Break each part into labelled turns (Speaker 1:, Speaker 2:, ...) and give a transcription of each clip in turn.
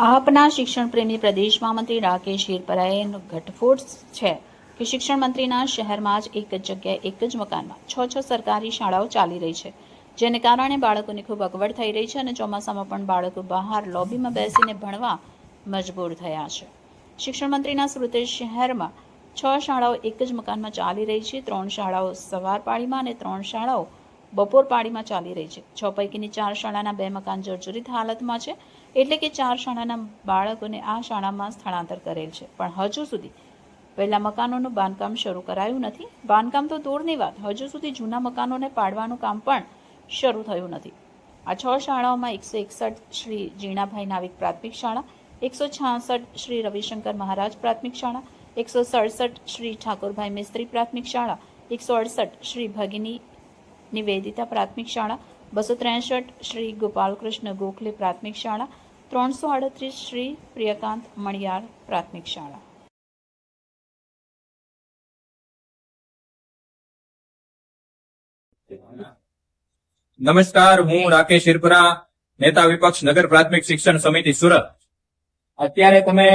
Speaker 1: આપના શિક્ષણ પ્રેમી પ્રદેશ મહામંત્રી રાકેશ હિરપરાએ ઘટફોડ છે કે શિક્ષણ મંત્રીના શહેરમાં જ એક જ જગ્યાએ એક જ મકાનમાં છ છ સરકારી શાળાઓ ચાલી રહી છે, જેને કારણે બાળકોની ખૂબ અગવડ થઈ રહી છે અને ચોમાસામાં પણ બાળકો બહાર લોબીમાં બેસીને ભણવા મજબૂર થયા છે. શિક્ષણ મંત્રીના સુરતે શહેરમાં છ શાળાઓ એક જ મકાનમાં ચાલી રહી છે, ત્રણ શાળાઓ સવાર પાળીમાં અને ત્રણ શાળાઓ બપોર પાળીમાં ચાલી રહી છે. છ પૈકીની ચાર શાળાના બે મકાન જર્જરિત હાલતમાં છે. એટલે કે ચાર શાળાના બાળકોને આ શાળામાં સ્થળાંતર કરેલ છે. પણ હજુ સુધી પહેલાં મકાનોનું બાંધકામ શરૂ કરાયું નથી. બાંધકામ તો દૂરની વાત. હજુ સુધી જૂના મકાનોને પાડવાનું કામ પણ શરૂ થયું નથી. આ છ શાળાઓમાં એકસો એકસઠ શ્રી જીણાભાઈ નાવિક પ્રાથમિક શાળા, એકસો છાસઠ શ્રી રવિશંકર મહારાજ પ્રાથમિક શાળા, એકસો સડસઠ શ્રી ઠાકોરભાઈ મિસ્ત્રી પ્રાથમિક શાળા, એકસો અડસઠ શ્રી ભગિની નિવેદિતા પ્રાથમિક શાળા બસો ત્રેસઠ શ્રી ગોપાલકૃષ્ણ ગોખલે પ્રાથમિક શાળા, ત્રણસો આડત્રીસ શ્રી પ્રિયકાંત મણિયાર પ્રાથમિક શાળા.
Speaker 2: નમસ્કાર, હું રાકેશ હિરપરા નેતા વિપક્ષ નગર પ્રાથમિક શિક્ષણ સમિતિ સુરત. અત્યારે તમે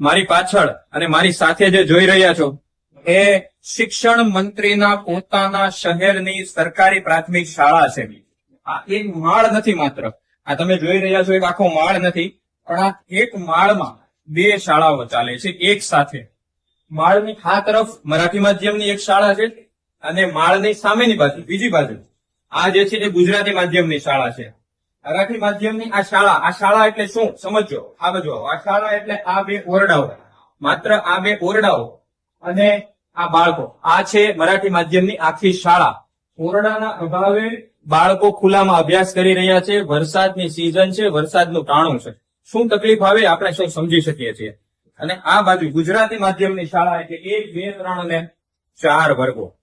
Speaker 2: મારી પાછળ અને મારી સાથે જે જોઈ રહ્યા છો, એ શિક્ષણ મંત્રીના પોતાના શહેરની સરકારી પ્રાથમિક શાળા છે. આ એક માળ નથી માત્ર. આ તમે જોઈ રહ્યા છો, એક આખો માળ નથી, પણ આ એક માળમાં બે શાળાઓ ચાલે છે, એક સાથે. માળની આ તરફ મરાઠી માધ્યમની એક શાળા છે અને માળની સામેની બાજુ, બીજી બાજુ. આ જે છે એ ગુજરાતી માધ્યમની શાળા છે. મરાઠી માધ્યમની આ શાળા આ શાળા એટલે શું? સમજો આ બાજુ આ શાળા એટલે આ બે ઓરડાઓ. માત્ર આ બે ઓરડાઓ અને આ બાળકો. આ છે મરાઠી માધ્યમની આખી શાળા. ઓરડાના અભાવે બાળકો ખુલ્લામાં અભ્યાસ કરી રહ્યા છે. વરસાદની સિઝન છે. વરસાદનું ટાણું છે. શું તકલીફ આવે આપણે શું સમજી શકીએ છીએ. અને આ બાજુ ગુજરાતી માધ્યમની શાળા એટલે એક, બે, ત્રણ અને ચાર વર્ગો.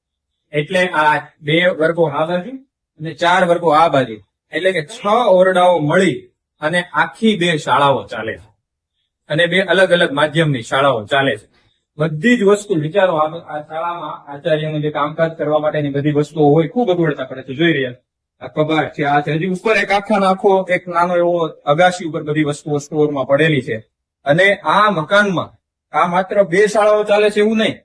Speaker 2: એટલે આ બે વર્ગો આ બાજુ અને ચાર વર્ગો આ બાજુ. એટલે કે છ ઓરડાઓ મળી અને આખી બે શાળાઓ ચાલે છે. અને બે અલગ અલગ માધ્યમની શાળાઓ ચાલે છે. બધી જ વસ્તુ વિચારો, આ શાળામાં આચાર્યનું જે કામકાજ કરવા માટેની બધી વસ્તુઓ હોય, ખૂબ અગવડતા પડે છે. જોઈ રહ્યા આ કબાટ છે, આ છે. હજી ઉપર એક આખા નાખો, એક નાનો એવો અગાશી ઉપર બધી વસ્તુઓ સ્ટોરમાં પડેલી છે. અને આ મકાનમાં, આ માત્ર બે શાળાઓ ચાલે છે એવું નહીં.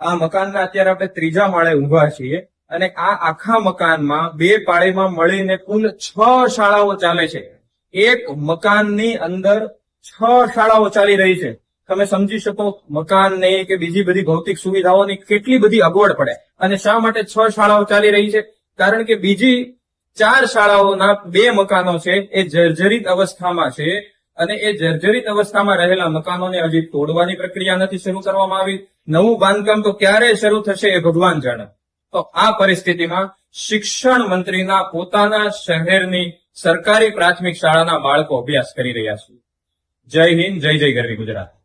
Speaker 2: આ મકાનના અત્યારે આપણે ત્રીજા માળે ઊભા છીએ અને આ આખા મકાનમાં બે પાળીમાં મળીને કુલ છ શાળાઓ ચાલે છે. એક મકાનની અંદર છ શાળાઓ ચાલી રહી છે. તમે સમજી શકો મકાનની કે બીજી બધી ભૌતિક સુવિધાઓની કેટલી બધી અગવડ પડે. અને શા માટે છ શાળાઓ ચાલી રહી છે? કારણ કે બીજી ચાર શાળાઓના બે મકાનો છે, એ જર્જરિત અવસ્થામાં છે અને એ જર્જરિત અવસ્થામાં રહેલા મકાનોને હજી તોડવાની પ્રક્રિયા નથી શરૂ કરવામાં આવી. નવું બાંધકામ તો ક્યારે શરૂ થશે એ ભગવાન જાણે. તો આ પરિસ્થિતિમાં શિક્ષણ મંત્રીના પોતાના શહેરની સરકારી પ્રાથમિક શાળાના બાળકો અભ્યાસ કરી રહ્યા છે. જય હિન્દ, જય જય ગરવી ગુજરાત.